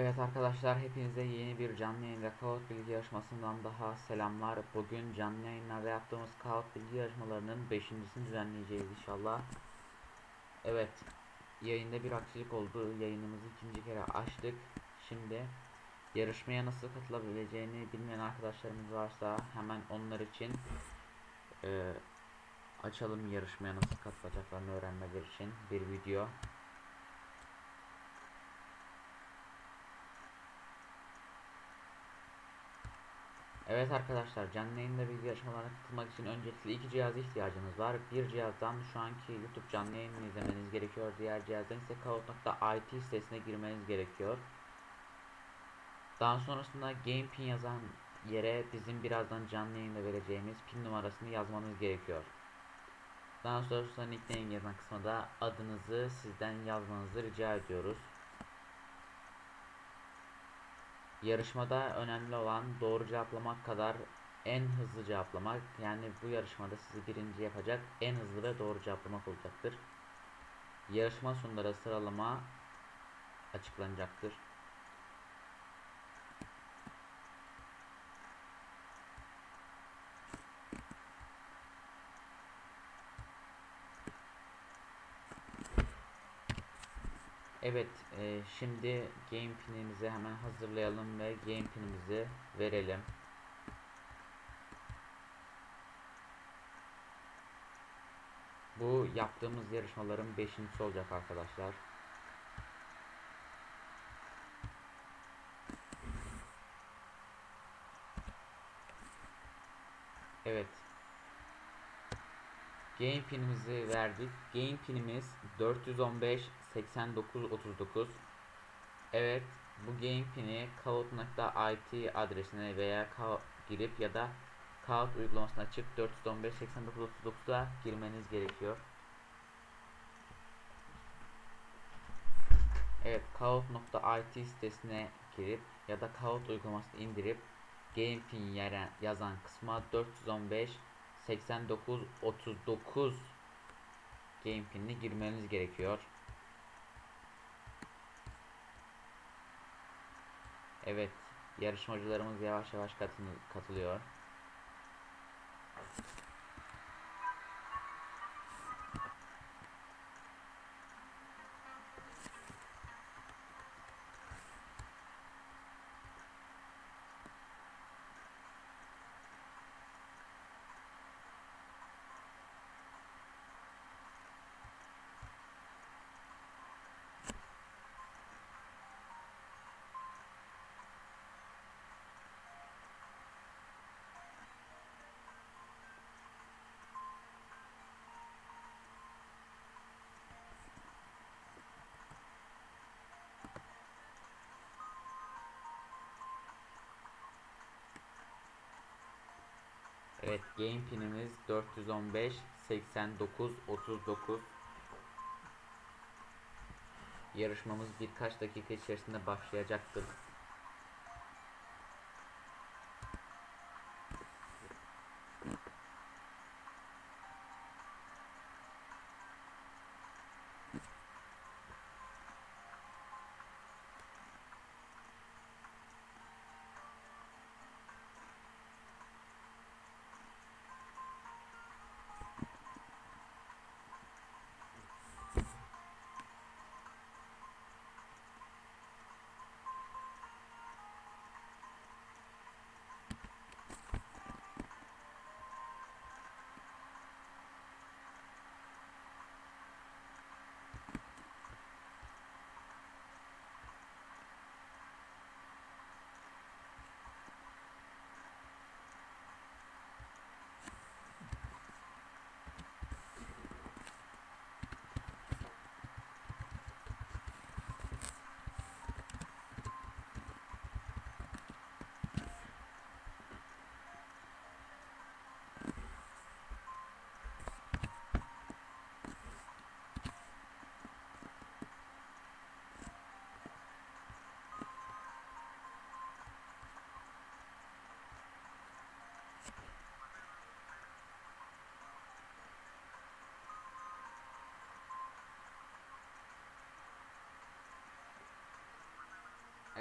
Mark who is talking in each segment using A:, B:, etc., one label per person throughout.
A: Evet arkadaşlar hepinize yeni bir canlı yayın Kahoot bilgi yarışmasından daha selamlar. Bugün canlı yayınlarda yaptığımız Kahoot bilgi yarışmalarının 5.sini düzenleyeceğiz inşallah. Evet yayında bir aksilik oldu. Yayınımızı ikinci kere açtık. Şimdi yarışmaya nasıl katılabileceğini bilmeyen arkadaşlarımız varsa hemen onlar için e, açalım yarışmaya nasıl katılacaklarını öğrenmeleri için bir video. Evet arkadaşlar canlı yayında bilgi yarışmalarına katılmak için öncelikle iki cihaza ihtiyacınız var. Bir cihazdan şu anki YouTube canlı yayını izlemeniz gerekiyor. Diğer cihazdan ise kahoot.it sitesine girmeniz gerekiyor. Daha sonrasında game pin yazan yere bizim birazdan canlı yayında vereceğimiz pin numarasını yazmanız gerekiyor. Daha sonrasında nickname yazan kısmına adınızı sizden yazmanızı rica ediyoruz. Yarışmada önemli olan doğru cevaplamak kadar en hızlı cevaplamak. Yani bu yarışmada sizi birinci yapacak en hızlı ve doğru cevaplamak olacaktır. Yarışma sonunda sıralama açıklanacaktır. Evet, e, şimdi game pinimizi hemen hazırlayalım ve game pinimizi verelim. Bu yaptığımız yarışmaların beşincisi olacak arkadaşlar. Evet. Game pinimizi verdik. Game pinimiz 415 89 39. Evet, bu game pini kahoot.it adresine veya girip ya da Kahoot uygulamasına açıp 415 89 39'a girmeniz gerekiyor. Evet, kahoot.it sitesine girip ya da Kahoot uygulamasını indirip game pin yazan kısma 415 89 39 game pinini girmeniz gerekiyor. Evet, yarışmacılarımız yavaş yavaş katılıyor. Evet game pinimiz 415 89 39 Yarışmamız birkaç dakika içerisinde başlayacaktır.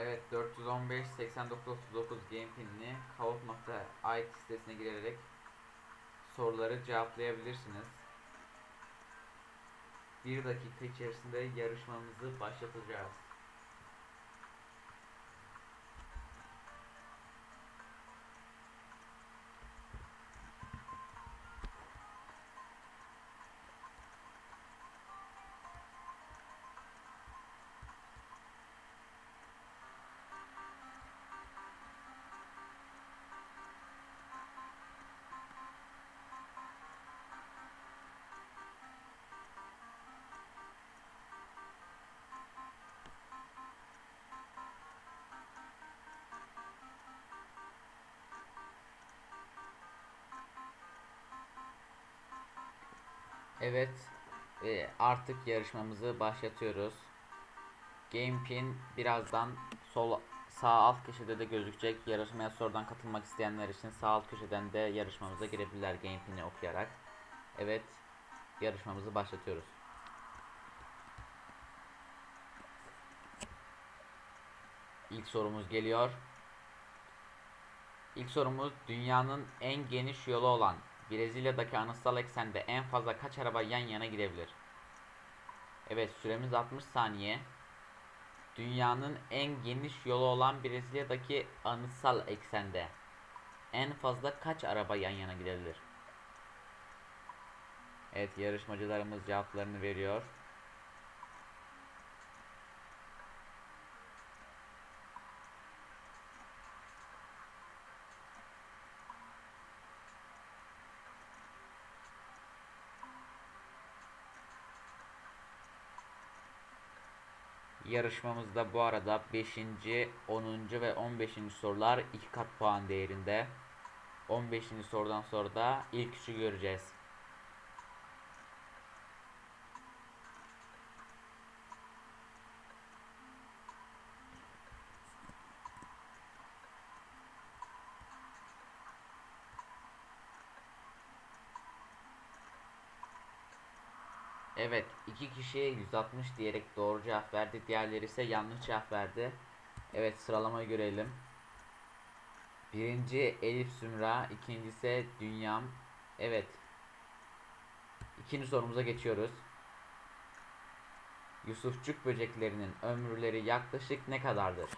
A: Evet 415 89 39 game pinini kahoot.it sitesine girerek soruları cevaplayabilirsiniz. Bir dakika içerisinde yarışmamızı başlatacağız. Evet e, artık yarışmamızı başlatıyoruz. Game pin birazdan sol sağ alt köşede de gözükecek. Yarışmaya sorudan katılmak isteyenler için sağ alt köşeden de yarışmamıza girebilirler game pin'i okuyarak. Evet yarışmamızı başlatıyoruz. İlk sorumuz geliyor. İlk sorumuz dünyanın en geniş yolu olan Brezilya'daki anıtsal eksende en fazla kaç araba yan yana gidebilir? Evet süremiz 60 saniye. Dünyanın en geniş yolu olan Brezilya'daki anıtsal eksende en fazla kaç araba yan yana gidebilir? Evet yarışmacılarımız cevaplarını veriyor. Yarışmamızda bu arada 5. 10. ve 15. sorular 2 kat puan değerinde. 15. sorudan sonra da ilk üçü göreceğiz. Evet, iki kişi 160 diyerek doğru cevap verdi. Diğerleri ise yanlış cevap verdi. Evet, sıralamayı görelim. Birinci Elif Sümra, ikincisi Dünyam. Evet. İkinci sorumuza geçiyoruz. Yusufçuk böceklerinin ömürleri yaklaşık ne kadardır?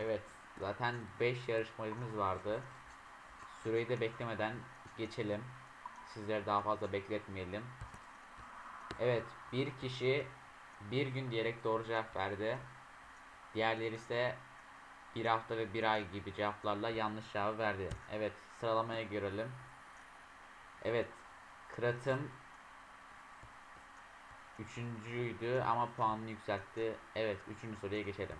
A: Evet, zaten 5 yarışmacımız vardı. Süreyi de beklemeden geçelim. Sizleri daha fazla bekletmeyelim. Evet, bir kişi bir gün diyerek doğru cevap verdi. Diğerleri ise bir hafta ve bir ay gibi cevaplarla yanlış cevap verdi. Evet, sıralamaya görelim. Evet, Kıratım üçüncüydü ama puanını yükseltti. Evet, üçüncü soruya geçelim.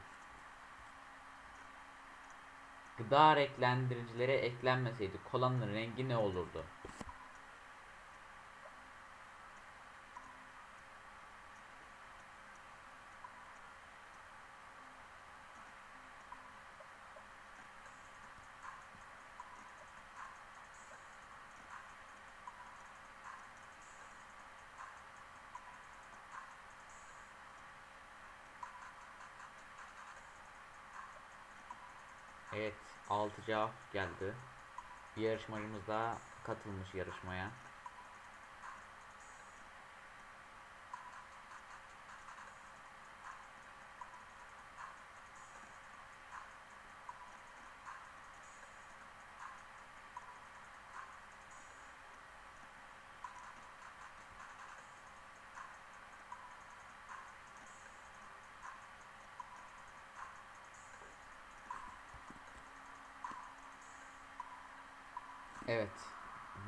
A: Gıda renklendiricileri eklenmeseydi kolanın rengi ne olurdu? Evet 6 cevap geldi. Bir yarışmacımız daha katılmış yarışmaya. Evet.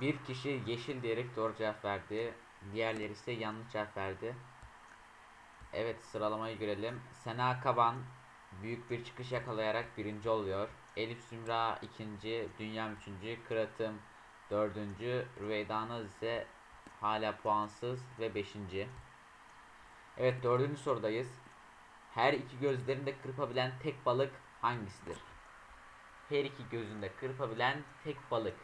A: Bir kişi yeşil diyerek doğru cevap verdi. Diğerleri ise yanlış cevap verdi. Evet sıralamayı görelim. Sena Kaban büyük bir çıkış yakalayarak birinci oluyor. Elif Sümra ikinci, Dünya üçüncü, Kıratım dördüncü, Rüveyda Naz ise hala puansız ve beşinci. Evet dördüncü sorudayız. Her iki gözlerini de kırpabilen tek balık hangisidir? Her iki gözünde kırpabilen tek balık.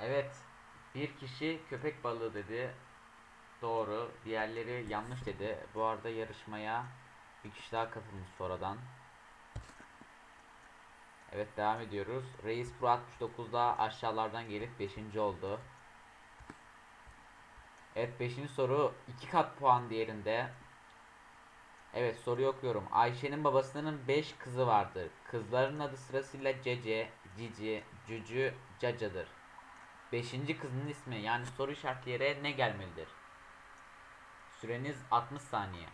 A: Evet. Bir kişi köpek balığı dedi. Doğru. Diğerleri yanlış dedi. Bu arada yarışmaya bir kişi daha katılmış sonradan. Evet devam ediyoruz. Reis Pro 69'da aşağılardan gelip 5. oldu. Evet 5. soru 2 kat puan değerinde. Evet soruyu okuyorum. Ayşe'nin babasının 5 kızı vardır. Kızların adı sırasıyla Cece, Cici, Cücü, Caca'dır. Beşinci kızının ismi yani soru işaretli yere ne gelmelidir? Süreniz 60 saniye.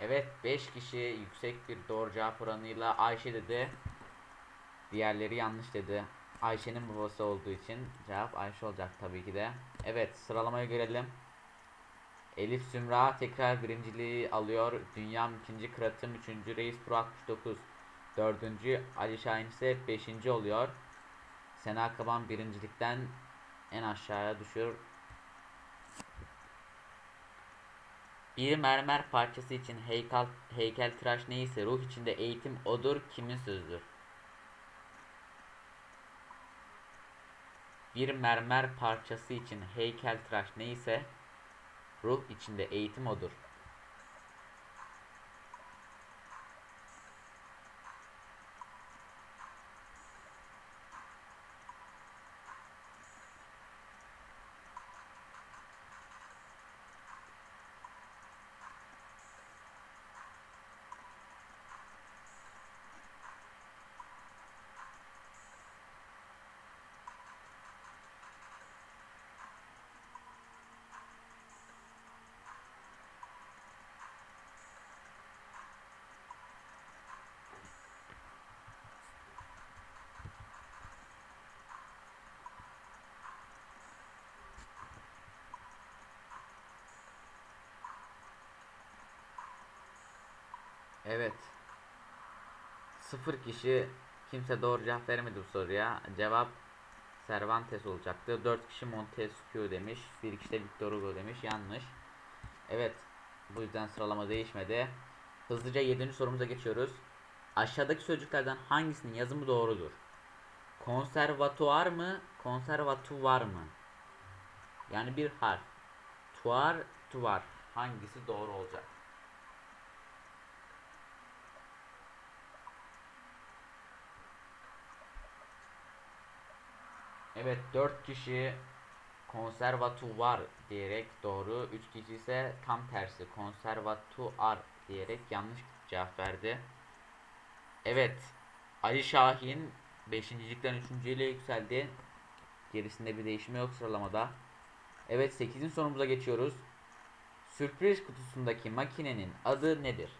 A: Evet 5 kişi yüksek bir doğru cevap oranıyla Ayşe dedi. Diğerleri yanlış dedi. Ayşe'nin babası olduğu için cevap Ayşe olacak tabii ki de. Evet sıralamayı görelim. Elif Sümra tekrar birinciliği alıyor. Dünya ikinci Kıratım üçüncü Reis Pro 69 dördüncü Ali Şahin ise beşinci oluyor. Sena Kaban birincilikten en aşağıya düşüyor. Bir mermer parçası için heykel, heykel tıraş neyse ruh içinde eğitim odur kimin sözüdür? Bir mermer parçası için heykel tıraş neyse ruh içinde eğitim odur. Evet. Sıfır kişi kimse doğru cevap veremedi bu soruya. Cevap Cervantes olacaktı. 4 kişi Montesquieu demiş. Bir kişi de Victor Hugo demiş. Yanlış. Evet. Bu yüzden sıralama değişmedi. Hızlıca 7. sorumuza geçiyoruz. Aşağıdaki sözcüklerden hangisinin yazımı doğrudur? Konservatuar mı? Konservatuvar mı? Yani bir harf. Tuar, tuvar. Hangisi doğru olacak? Evet 4 kişi konservatuvar diyerek doğru. 3 kişi ise tam tersi konservatuar diyerek yanlış cevap verdi. Evet Ali Şahin 5.likten 3. ile yükseldi. Gerisinde bir değişme yok sıralamada. Evet 8. sorumuza geçiyoruz. Sürpriz kutusundaki makinenin adı nedir?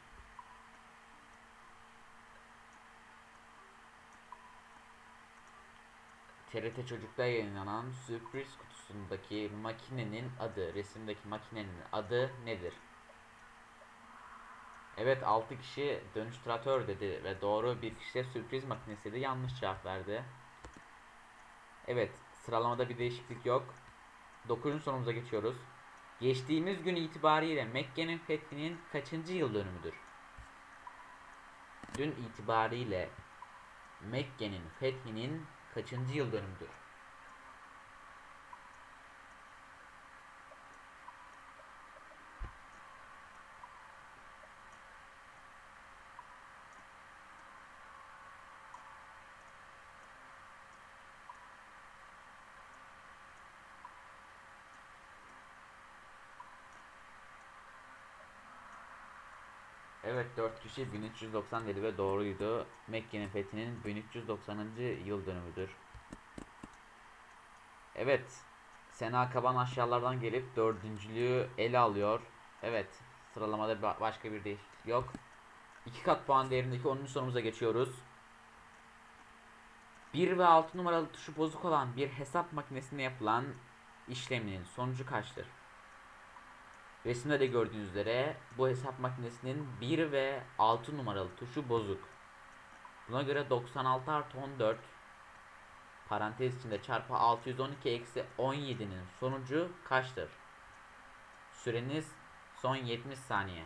A: TRT Çocuk'ta yayınlanan sürpriz kutusundaki makinenin adı, resimdeki makinenin adı nedir? Evet 6 kişi dönüştüratör dedi ve doğru bir kişi de sürpriz makinesi dedi yanlış cevap verdi. Evet sıralamada bir değişiklik yok. 9. sorumuza geçiyoruz. Geçtiğimiz gün itibariyle Mekke'nin fethinin kaçıncı yıl dönümüdür? Dün itibariyle Mekke'nin fethinin kaçıncı yıl dönümüdür? Evet 4 kişi 1390 dedi ve doğruydu. Mekke'nin fethinin 1390. yıl dönümüdür. Evet. Sena Kaban aşağılardan gelip dördüncülüğü ele alıyor. Evet. Sıralamada ba- başka bir değişiklik yok. 2 kat puan değerindeki 10. sorumuza geçiyoruz. 1 ve 6 numaralı tuşu bozuk olan bir hesap makinesinde yapılan işleminin sonucu kaçtır? Resimde de gördüğünüz üzere bu hesap makinesinin 1 ve 6 numaralı tuşu bozuk. Buna göre 96 artı 14 parantez içinde çarpı 612 eksi 17'nin sonucu kaçtır? Süreniz son 70 saniye.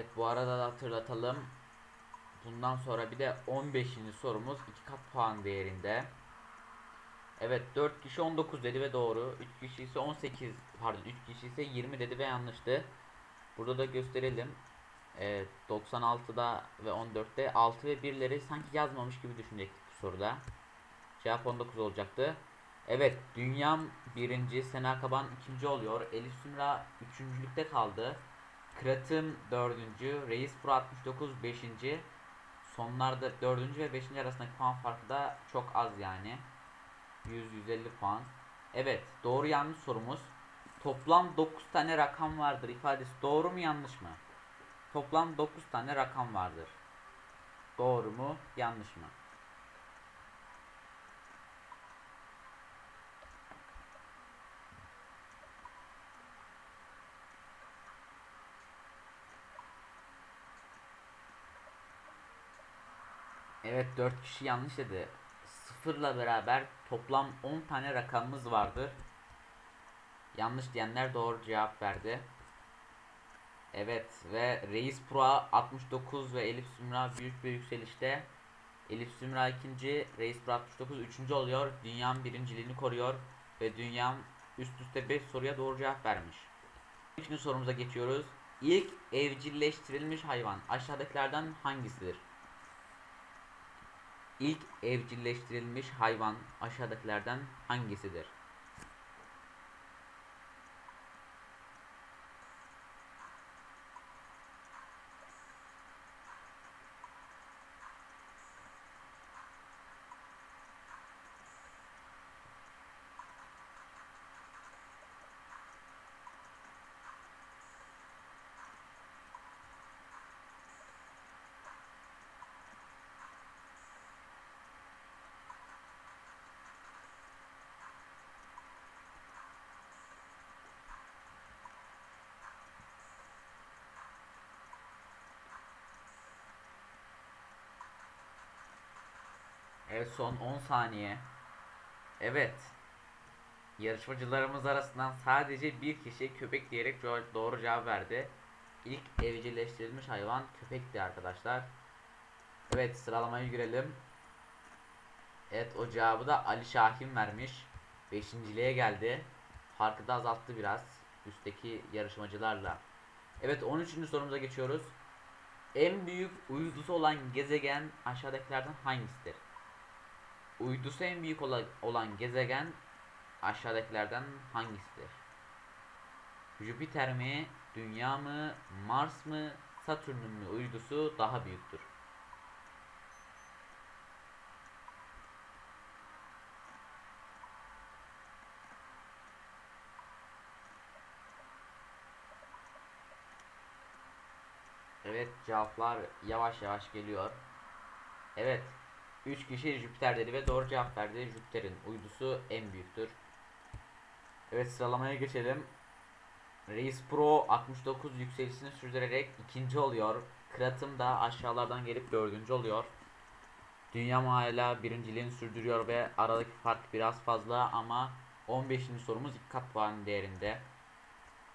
A: Evet bu arada da hatırlatalım. Bundan sonra bir de 15. sorumuz 2 kat puan değerinde. Evet 4 kişi 19 dedi ve doğru. 3 kişi ise 18 pardon 3 kişi ise 20 dedi ve yanlıştı. Burada da gösterelim. Evet 96'da ve 14'te 6 ve 1'leri sanki yazmamış gibi düşünecektik bu soruda. Cevap 19 olacaktı. Evet Dünyam birinci, Sena Kaban ikinci oluyor. Elif Sümra üçüncülükte kaldı. Kıratım dördüncü, Reis Pro 69 beşinci. Sonlarda dördüncü ve beşinci arasındaki puan farkı da çok az yani. 100-150 puan. Evet doğru yanlış sorumuz. Toplam 9 tane rakam vardır ifadesi doğru mu yanlış mı? Toplam 9 tane rakam vardır. Doğru mu yanlış mı? Evet 4 kişi yanlış dedi. Sıfırla beraber toplam 10 tane rakamımız vardır. Yanlış diyenler doğru cevap verdi. Evet ve Reis Pro 69 ve Elif Sümra büyük bir yükselişte. Elif Sümra ikinci, Reis Pro 69 üçüncü oluyor. Dünyam birinciliğini koruyor ve Dünyam üst üste 5 soruya doğru cevap vermiş. İkinci sorumuza geçiyoruz. İlk evcilleştirilmiş hayvan aşağıdakilerden hangisidir? İlk evcilleştirilmiş hayvan aşağıdakilerden hangisidir? Evet son 10 saniye. Evet. Yarışmacılarımız arasından sadece bir kişi köpek diyerek doğru cevap verdi. İlk evcilleştirilmiş hayvan köpekti arkadaşlar. Evet sıralamaya girelim. Evet o cevabı da Ali Şahin vermiş. Beşinciliğe geldi. Farkı da azalttı biraz. Üstteki yarışmacılarla. Evet 13. sorumuza geçiyoruz. En büyük uydusu olan gezegen aşağıdakilerden hangisidir? Uydusu en büyük ola- olan gezegen aşağıdakilerden hangisidir? Jüpiter mi, Dünya mı, Mars mı, Satürn'ün mü uydusu daha büyüktür? Evet cevaplar yavaş yavaş geliyor. Evet 3 kişi Jüpiter dedi ve doğru cevap verdi. Jüpiter'in uydusu en büyüktür. Evet sıralamaya geçelim. Reis Pro 69 yükselişini sürdürerek ikinci oluyor. Kratım da aşağılardan gelip dördüncü oluyor. Dünya hala birinciliğini sürdürüyor ve aradaki fark biraz fazla ama 15. sorumuz 2 kat puan değerinde.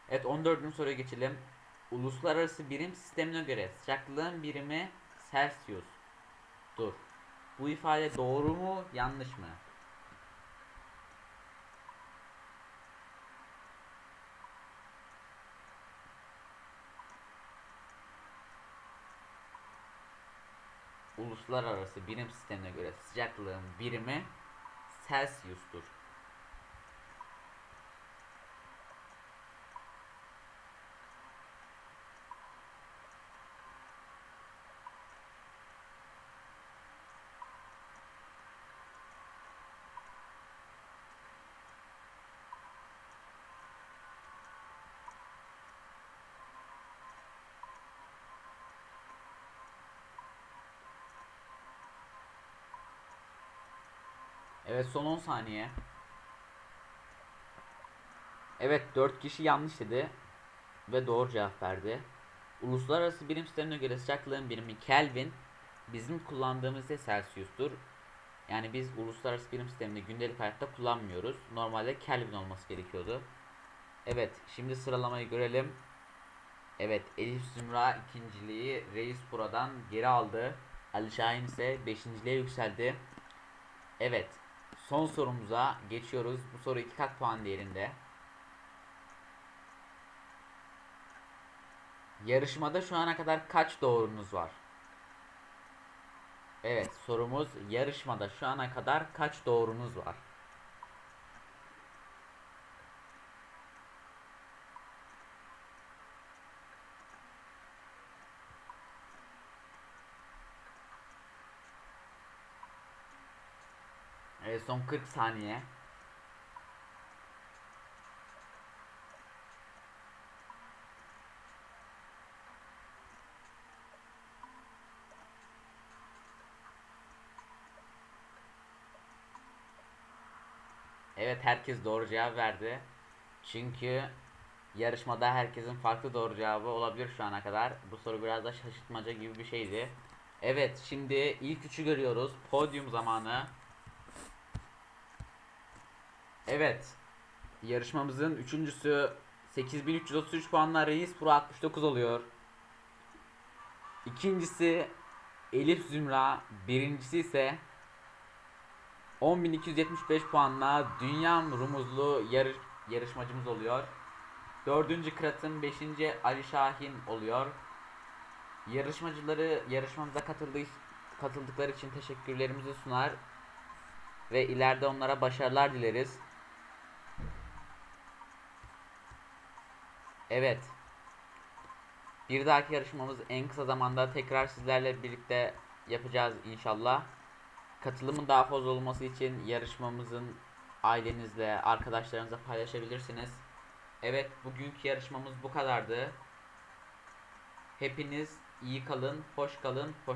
A: Evet 14. soruya geçelim. Uluslararası birim sistemine göre sıcaklığın birimi Celsius. Dur. Bu ifade doğru mu yanlış mı? Uluslararası birim sistemine göre sıcaklığın birimi Celsius'tur. Evet son 10 saniye. Evet 4 kişi yanlış dedi ve doğru cevap verdi. Uluslararası birim sistemine göre sıcaklığın birimi Kelvin, bizim kullandığımız ise Celsius'tur. Yani biz uluslararası birim sistemini gündelik hayatta kullanmıyoruz. Normalde Kelvin olması gerekiyordu. Evet, şimdi sıralamayı görelim. Evet, Elif Zümra ikinciliği Reis buradan geri aldı. Ali Şahin ise beşinciliğe yükseldi. Evet, son sorumuza geçiyoruz. Bu soru 2 kat puan değerinde. Yarışmada şu ana kadar kaç doğrunuz var? Evet, sorumuz yarışmada şu ana kadar kaç doğrunuz var? Evet, son 40 saniye. Evet herkes doğru cevap verdi. Çünkü yarışmada herkesin farklı doğru cevabı olabilir şu ana kadar. Bu soru biraz da şaşırtmaca gibi bir şeydi. Evet şimdi ilk üçü görüyoruz. Podyum zamanı. Evet. Yarışmamızın üçüncüsü 8333 puanla Reis Pro 69 oluyor. İkincisi Elif Zümra. Birincisi ise 10.275 puanla Dünya Rumuzlu yarış, yarışmacımız oluyor. Dördüncü Kırat'ın 5. Ali Şahin oluyor. Yarışmacıları yarışmamıza katıldığı, katıldıkları için teşekkürlerimizi sunar ve ileride onlara başarılar dileriz. Evet. Bir dahaki yarışmamız en kısa zamanda tekrar sizlerle birlikte yapacağız inşallah. Katılımın daha fazla olması için yarışmamızın ailenizle, arkadaşlarınızla paylaşabilirsiniz. Evet, bugünkü yarışmamız bu kadardı. Hepiniz iyi kalın, hoş kalın, hoş